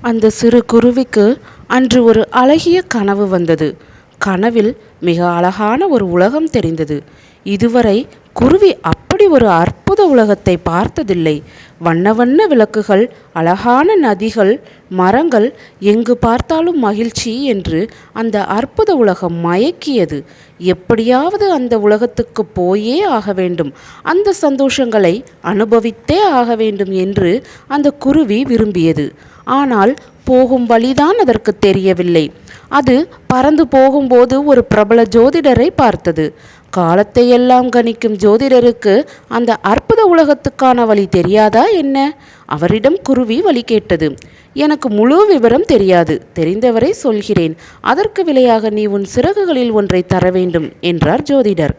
அந்த சிறு குருவிக்கு அன்று ஒரு அழகிய கனவு வந்தது. கனவில் மிக அழகான ஒரு உலகம் தெரிந்தது. இதுவரை குருவி அப்படி ஒரு அற்புத உலகத்தை பார்த்ததில்லை. வண்ண வண்ண விளக்குகள் அழகான நதிகள் மரங்கள் எங்கு பார்த்தாலும் மகிழ்ச்சி என்று அந்த அற்புத உலகம் மயக்கியது. எப்படியாவது அந்த உலகத்துக்கு போயே ஆக வேண்டும். அந்த சந்தோஷங்களை அனுபவித்தே ஆக வேண்டும் என்று அந்த குருவி விரும்பியது. ஆனால் போகும் வழிதான் அதற்கு தெரியவில்லை. அது பறந்து போகும்போது ஒரு பிரபல ஜோதிடரை பார்த்தது. காலத்தை எல்லாம் கணிக்கும் ஜோதிடருக்கு அந்த அற்புத உலகத்துக்கான வழி தெரியாதா என்ன? அவரிடம் குருவி வழி கேட்டது. எனக்கு முழு விவரம் தெரியாது. தெரிந்தவரை சொல்கிறேன். அதற்கு விலையாக நீ உன் சிறகுகளில் ஒன்றை தர வேண்டும் என்றார் ஜோதிடர்.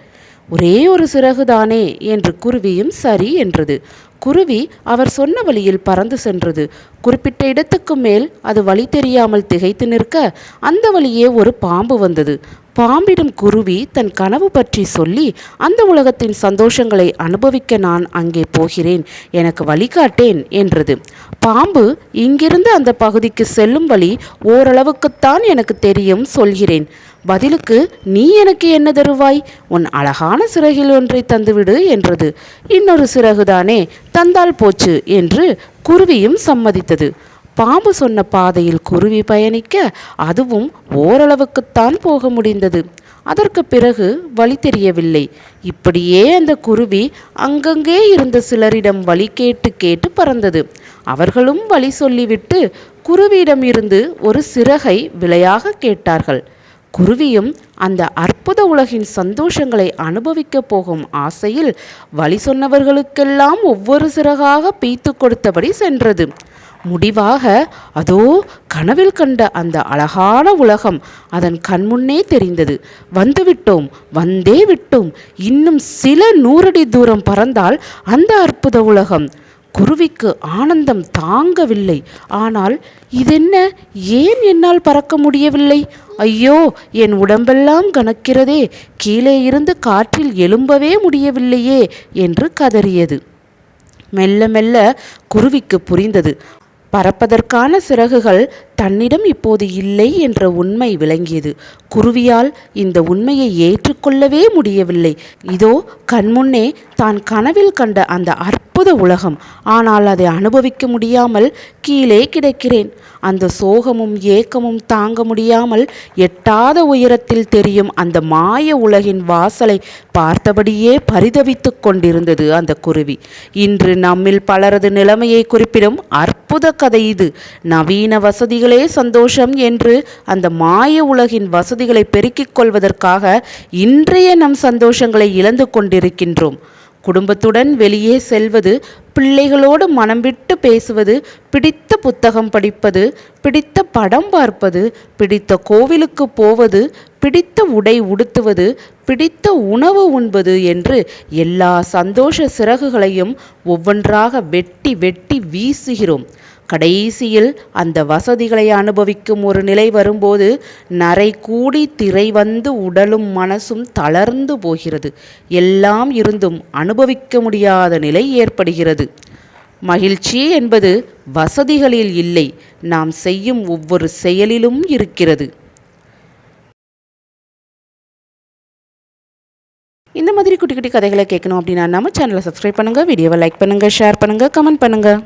ஒரே ஒரு சிறகுதானே என்று குருவியும் சரி என்றது. குருவி அவர் சொன்ன வழியில் பறந்து சென்றது. குறிப்பிட்ட இடத்துக்கு மேல் அது வழி தெரியாமல் திகைத்து நிற்க அந்த வழியே ஒரு பாம்பு வந்தது. பாம்பிடம் குருவி தன் கனவு பற்றி சொல்லி அந்த உலகத்தின் சந்தோஷங்களை அனுபவிக்க நான் அங்கே போகிறேன். எனக்கு வழிகாட்டேன் என்றது. பாம்பு இங்கிருந்து அந்த பகுதிக்கு செல்லும் வழி ஓரளவுக்குத்தான் எனக்கு தெரியும் சொல்கிறேன். பதிலுக்கு நீ எனக்கு என்ன தருவாய்? உன் அழகான சிறகில் ஒன்றை தந்துவிடு என்றது. இன்னொரு சிறகுதானே தந்தால் போச்சு என்று குருவியும் சம்மதித்தது. பாம்பு சொன்ன பாதையில் குருவி பயணிக்க அதுவும் ஓரளவுக்குத்தான் போக முடிந்தது. அதற்கு பிறகு வழி தெரியவில்லை. இப்படியே அந்த குருவி அங்கங்கே இருந்த சிலரிடம் வழி கேட்டு கேட்டு பறந்தது. அவர்களும் வழி சொல்லிவிட்டு குருவியிடம் இருந்து ஒரு சிறகை விலையாக கேட்டார்கள். குருவியும் அந்த அற்புத உலகின் சந்தோஷங்களை அனுபவிக்கப் போகும் ஆசையில் வழி சொன்னவர்களுக்கெல்லாம் ஒவ்வொரு சிறகாக பீத்து கொடுத்தபடி சென்றது. முடிவாக அதோ கனவில் கண்ட அந்த அழகான உலகம் அதன் கண்முன்னே தெரிந்தது. வந்துவிட்டோம் வந்தே விட்டோம். இன்னும் சில நூறடி தூரம் பறந்தால் அந்த அற்புத உலகம் குருவிக்கு ஆனந்தம் தாங்கவில்லை. ஆனால் இதென்ன? ஏன் என்னால் பறக்க முடியவில்லை? ஐயோ என் உடம்பெல்லாம் கனக்கிறதே. கீழே இருந்து காற்றில் எழும்பவே முடியவில்லையே என்று கதறியது. மெல்ல மெல்ல குருவிக்கு புரிந்தது. பறப்பதற்கான சிறகுகள் தன்னிடம் இப்போது இல்லை என்ற உண்மை விளங்கியது. குருவியால் இந்த உண்மையை ஏற்றுக்கொள்ளவே முடியவில்லை. இதோ கண்முன்னே தான் கனவில் கண்ட அந்த அற்புத உலகம். ஆனால் அதை அனுபவிக்க முடியாமல் கீழே கிடக்கிறேன். அந்த சோகமும் ஏக்கமும் தாங்க முடியாமல் எட்டாத உயரத்தில் தெரியும் அந்த மாய உலகின் வாசலை பார்த்தபடியே பரிதவித்து கொண்டிருந்தது அந்த குருவி. இன்று நம்மில் பலரது நிலைமையை குறிப்பிடும் அற்புத கதை இது. நவீன வசதிகள் சந்தோஷம் என்று அந்த மாய உலகின் வசதிகளை பெருக்கிக் கொள்வதற்காக இன்றைய நம் சந்தோஷங்களை இழந்து கொண்டிருக்கின்றோம். குடும்பத்துடன் வெளியே செல்வது பிள்ளைகளோடு மனம் விட்டு பேசுவது பிடித்த புத்தகம் படிப்பது பிடித்த படம் பார்ப்பது பிடித்த கோவிலுக்கு போவது பிடித்த உடை உடுத்துவது பிடித்த உணவு உண்பது என்று எல்லா சந்தோஷ சிறகுகளையும் ஒவ்வொன்றாக வெட்டி வெட்டி வீசுகிறோம். கடைசியில் அந்த வசதிகளை அனுபவிக்கும் ஒரு நிலை வரும்போது நரை கூடி திரை வந்து உடலும் மனசும் தளர்ந்து போகிறது. எல்லாம் இருந்தும் அனுபவிக்க முடியாத நிலை ஏற்படுகிறது. மகிழ்ச்சி என்பது வசதிகளில் இல்லை நாம் செய்யும் ஒவ்வொரு செயலிலும் இருக்கிறது. இந்த மாதிரி குட்டி குட்டி கதைகளை கேட்கணும் அப்படின்னா நம்ம சேனலை சப்ஸ்கிரைப் பண்ணுங்கள் வீடியோவை லைக் பண்ணுங்கள் ஷேர் பண்ணுங்கள் கமெண்ட் பண்ணுங்கள்